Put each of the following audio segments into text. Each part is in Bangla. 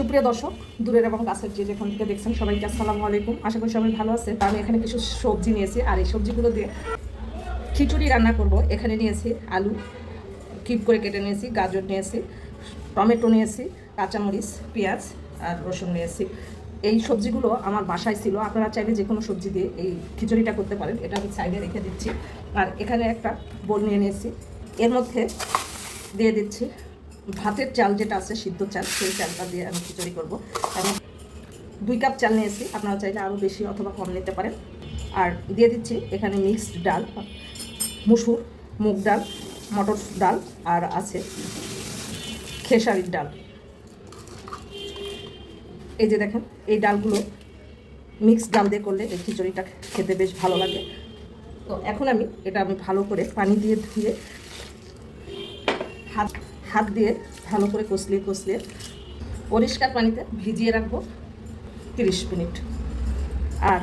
সুপ্রিয় দর্শক, দূরের এবং কাছের যে যেখান থেকে দেখছেন সবাইকে আসসালামু আলাইকুম। আশা করি সবাই ভালো আছে। আমি এখানে কিছু সবজি নিয়েছি আর এই সবজিগুলো দিয়ে খিচুড়ি রান্না করব। এখানে নিয়েছি আলু, কিপ করে কেটে নিয়েছি, গাজর নিয়েছি, টমেটো নিয়েছি, কাঁচামরিচ, পেঁয়াজ আর রসুন নিয়েছি। এই সবজিগুলো আমার বাসায় ছিল। আপনারা চাইলে যে কোনো সবজি দিয়ে এই খিচুড়িটা করতে পারেন। এটা আমি সাইডে রেখে দিচ্ছি। আর এখানে একটা বোল নিয়ে নিয়েছি। এর মধ্যে দিয়ে দিচ্ছি ভাতের চাল যেটা আছে, সিদ্ধ চাল, সেই চালটা দিয়ে আমি খিচুড়ি করব। এবং দুই কাপ চাল নিয়েছি, আপনারা চাইলে আরও বেশি অথবা কম নিতে পারেন। আর দিয়ে দিচ্ছি এখানে মিক্সড ডাল, মুসুর, মুগ ডাল, মটর ডাল, আর আছে খেসারির ডাল। এই যে দেখেন, এই ডালগুলো মিক্সড ডাল দিয়ে করলে এই খিচুড়িটা খেতে বেশ ভালো লাগে। তো এখন আমি এটা আমি ভালো করে পানি দিয়ে ধুয়ে হাত হাত দিয়ে ভালো করে কষলিয়ে কষলিয়ে পরিষ্কার পানিতে ভিজিয়ে রাখব তিরিশ মিনিট। আর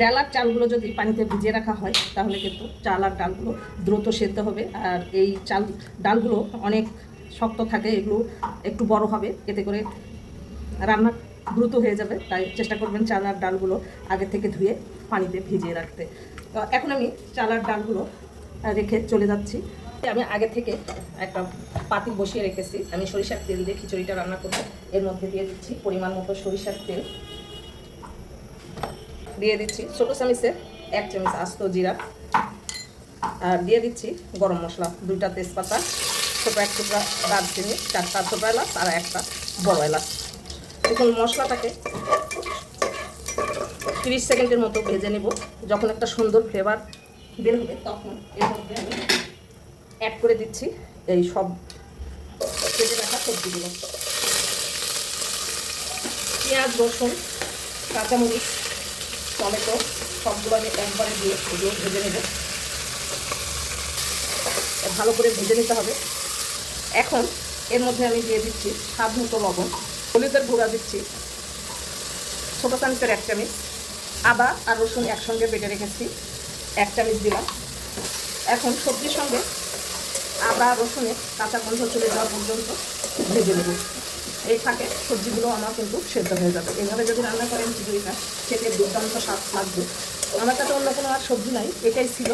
ডালার চালগুলো যদি পানিতে ভিজিয়ে রাখা হয়, তাহলে কিন্তু চাল আর ডালগুলো দ্রুত সেদ্ধ হবে। আর এই চাল, ডালগুলো অনেক শক্ত থাকে, এগুলো একটু বড় হবে, এতে করে রান্না দ্রুত হয়ে যাবে। তাই চেষ্টা করবেন চাল আর ডালগুলো আগে থেকে ধুয়ে পানিতে ভিজিয়ে রাখতে। তো এখন আমি চাল আর ডালগুলো রেখে চলে যাচ্ছি। আমি আগে থেকে একটা পাতিল বসিয়ে রেখেছি। আমি সরিষার তেল দিয়ে খিচুড়িটা রান্না করব। এর মধ্যে দিয়ে দিচ্ছি পরিমাণ মতো সরিষার তেল। দিয়ে দিচ্ছি ছোটো চামিচে এক চামচ আস্ত জিরা। আর দিয়ে দিচ্ছি গরম মশলা, দুইটা তেজপাতা, ছোটো এক টুকরা দারচিনি, চারটা ছোটো এলাচ আর একটা বড় এলাচ। দেখুন মশলাটাকে তিরিশ সেকেন্ডের মতো ভেজে নেব। যখন একটা সুন্দর ফ্লেভার বের হবে, তখন এর মধ্যে আমি অ্যাড করে দিচ্ছি। এই সব কেটে রাখা সবজিগুলো। পেঁয়াজ, রসুন, কাঁচামরিচ, টমেটো, সবগুলো আমি একবারে দিয়ে এগুলো ভেজে নেব। ভালো করে ভেজে নিতে হবে। এখন এর মধ্যে আমি দিয়ে দিচ্ছি স্বাদ মতো লবণ, হলুদের গুঁড়া দিচ্ছি, ছোটো চামচের এক চামচ, আদা আর রসুন একসঙ্গে বেটে রেখেছি, এক চামচ দিলাম। এখন সবজির সঙ্গে আদা রসুনের কাঁচা গন্ধ চলে যাওয়া পর্যন্ত ভেজে নেব। এই ফাঁকে সবজিগুলো আমার কিন্তু সেদ্ধ হয়ে যাবে। এইভাবে যদি রান্না করেন খিচুড়িটা খেতে দুর্দান্ত স্বাদ লাগবে আমার কাছে অন্য কোনো আর সবজি নাই, এটাই ছিল।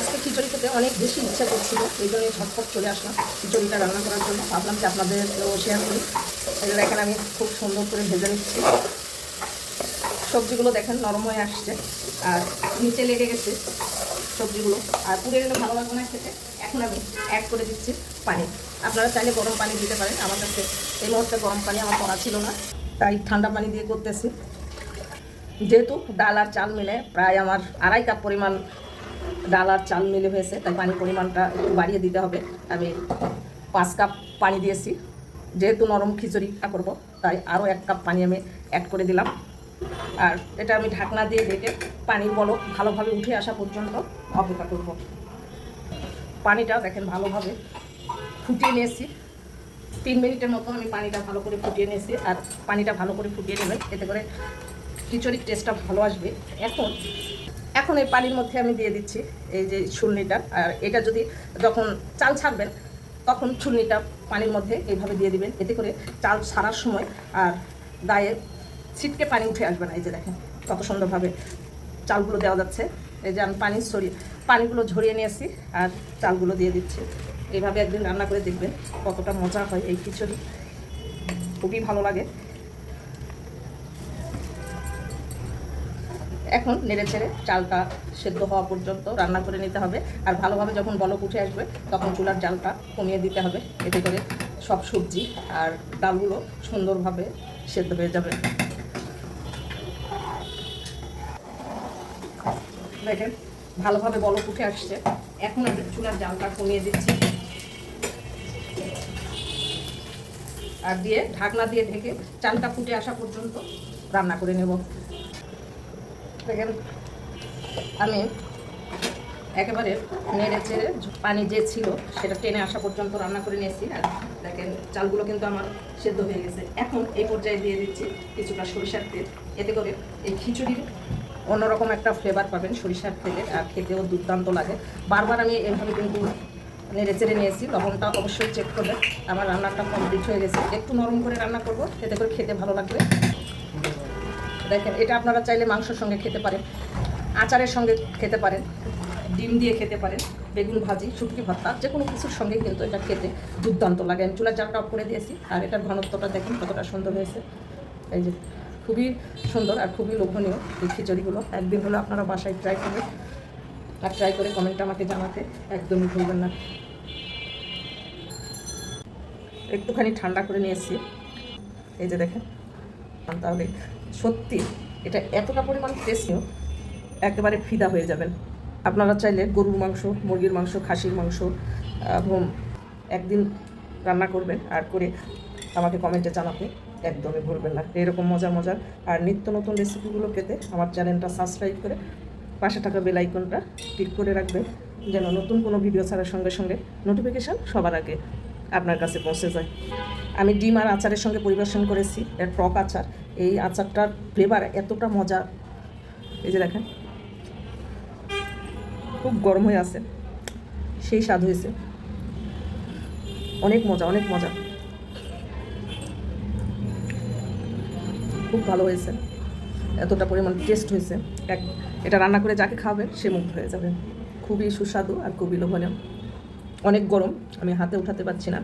আজকে খিচুড়ি খেতে অনেক বেশি ইচ্ছা করছিল, এই জন্য ঝটপট চলে আসলাম খিচুড়িটা রান্না করার জন্য। ভাবলাম যে আপনাদেরকেও শেয়ার করি। এই দেখেন আমি খুব সুন্দর করে ভেজে নিচ্ছি। সবজিগুলো দেখেন নরম হয়ে আসছে, আর নিচে লেগে গেছে। সবজিগুলো। আর পুড়ে গেলে ভালো লাগবে না খেতে। এখন আমি অ্যাড করে দিচ্ছি পানি। আপনারা চাইলে গরম পানি দিতে পারেন। আমার কাছে এই মুহূর্তে গরম পানি আমার করা ছিল না, তাই ঠান্ডা পানি দিয়ে করতেছি। যেহেতু ডাল আর চাল মিলে প্রায় আমার আড়াই কাপ পরিমাণ ডাল আর চাল মিলে হয়েছে, তাই পানির পরিমাণটা একটু বাড়িয়ে দিতে হবে। আমি পাঁচ কাপ পানি দিয়েছি। যেহেতু নরম খিচুড়ি করব, তাই আরও এক কাপ পানি আমি অ্যাড করে দিলাম। আর এটা আমি ঢাকনা দিয়ে ঢেকে পানির বলক ভালোভাবে উঠে আসা পর্যন্ত অপেক্ষা করব। পানিটা দেখেন ভালোভাবে ফুটিয়ে নিয়েছি। তিন মিনিটের মতো আমি পানিটা ভালো করে ফুটিয়ে নিয়েছি আর পানিটা ভালো করে ফুটিয়ে নেবেন, এতে করে খিচুড়ির টেস্টটা ভালো আসবে। এখন এখন এই পানির মধ্যে আমি দিয়ে দিচ্ছি এই যে ছুলনিটা আর এটা যদি যখন চাল ছাড়বেন, তখন ছুলনিটা পানির মধ্যে এইভাবে দিয়ে দিবেন, এতে করে চাল ছাড়ার সময় আর গায়ে ছিটকে পানি উঠে আসবে না, এই যে দেখেন কত সুন্দরভাবে চালগুলো দেওয়া যাচ্ছে। এই যে আমি পানি ছড়িয়ে পানিগুলো ঝরিয়ে নিয়েছি আর চালগুলো দিয়ে দিচ্ছি। এইভাবে একদিন রান্না করে দেখবেন কতটা মজা হয় এই খিচুড়ি। খুবই ভালো লাগে। এখন নেড়ে ছেড়ে চালটা সেদ্ধ হওয়া পর্যন্ত রান্না করে নিতে হবে। আর ভালোভাবে যখন বলক উঠে আসবে, তখন চুলার জালটা কমিয়ে দিতে হবে। এতে করে সব সবজি আর ডালগুলো সুন্দরভাবে সেদ্ধ হয়ে যাবে। দেখেন, ভালোভাবে বলক উঠে আসছে। এখন আমি চুলার জালটা কমিয়ে দিচ্ছি। আর দিয়ে ঢাকনা দিয়ে ঢেকে চালটা ফুটে আসা পর্যন্ত রান্না করে নেব। দেখেন, আমি একেবারে নেড়ে চেড়ে পানি যে ছিল সেটা টেনে আসা পর্যন্ত রান্না করে নিয়েছি। আর দেখেন, চালগুলো কিন্তু আমার সেদ্ধ হয়ে গেছে। এখন এই পর্যায়ে দিয়ে দিচ্ছি কিছুটা সরিষার তেল। এতে করে এই খিচুড়ির অন্যরকম একটা ফ্লেভার পাবেন, সরিষার তেলে আর খেতেও দুর্দান্ত লাগে। বারবার আমি এভাবে কিন্তু নেড়ে চেড়ে নিয়েছি, লবণটা অবশ্যই চেক করবে আমার রান্নাটা কমপ্লিট হয়ে গেছে। একটু নরম করে রান্না করব, এতে করে খেতে ভালো লাগবে। দেখেন, এটা আপনারা চাইলে মাংসের সঙ্গে খেতে পারেন, আচারের সঙ্গে খেতে পারেন, ডিম দিয়ে খেতে পারেন, বেগুন ভাজি, শুটকি ভর্তা যে কোনো কিছুর সঙ্গে কিন্তু এটা খেতে দুর্দান্ত লাগে। আমি চুলার জালটা অফ করে দিয়েছি, আর এটার ঘনত্বটা দেখেন কতটা সুন্দর হয়েছে। এই যে খুবই সুন্দর আর খুবই লোভনীয় এই খিচুড়িগুলো। একদিন হলো আপনারা বাসায় ট্রাই করবেন আর ট্রাই করে কমেন্টটা আমাকে জানাতে একদমই ভুলবেন না। একটুখানি ঠান্ডা করে নিয়েছি। এই যে দেখেন, তাহলে সত্যি এটা এতটা পরিমাণ টেস্টিও একেবারে ফিদা হয়ে যাবেন। আপনারা চাইলে গরুর মাংস, মুরগির মাংস, খাসির মাংস একদিন রান্না করবেন আর করে আমাকে কমেন্টে জানাতে একদমই ভুলবেন না। এরকম মজা মজার। আর নিত্য নতুন রেসিপিগুলো পেতে আমার চ্যানেলটা সাবস্ক্রাইব করে পাশে থাকা বেল আইকনটা ক্লিক করে রাখবেন, যেন নতুন কোনো ভিডিও ছাড়ার সঙ্গে সঙ্গে নোটিফিকেশান সবার আগে আপনার কাছে পৌঁছে যায়। আমি ডিম আর আচারের সঙ্গে পরিবেশন করেছি, এর টক আচার। এই আচারটার ফ্লেভার এতটা মজা এই যে দেখেন, খুব গরম হয়ে আছে, সেই স্বাদ হয়েছে। অনেক মজা অনেক মজা। খুব ভালো হয়েছে। এতটা পরিমাণ টেস্ট হয়েছে। এক, এটা রান্না করে যাকে খাবে সে মুগ্ধ হয়ে যাবে। খুবই সুস্বাদু আর খুবই লোভনীয়। অনেক গরম, আমি হাতে উঠাতে পারছি না।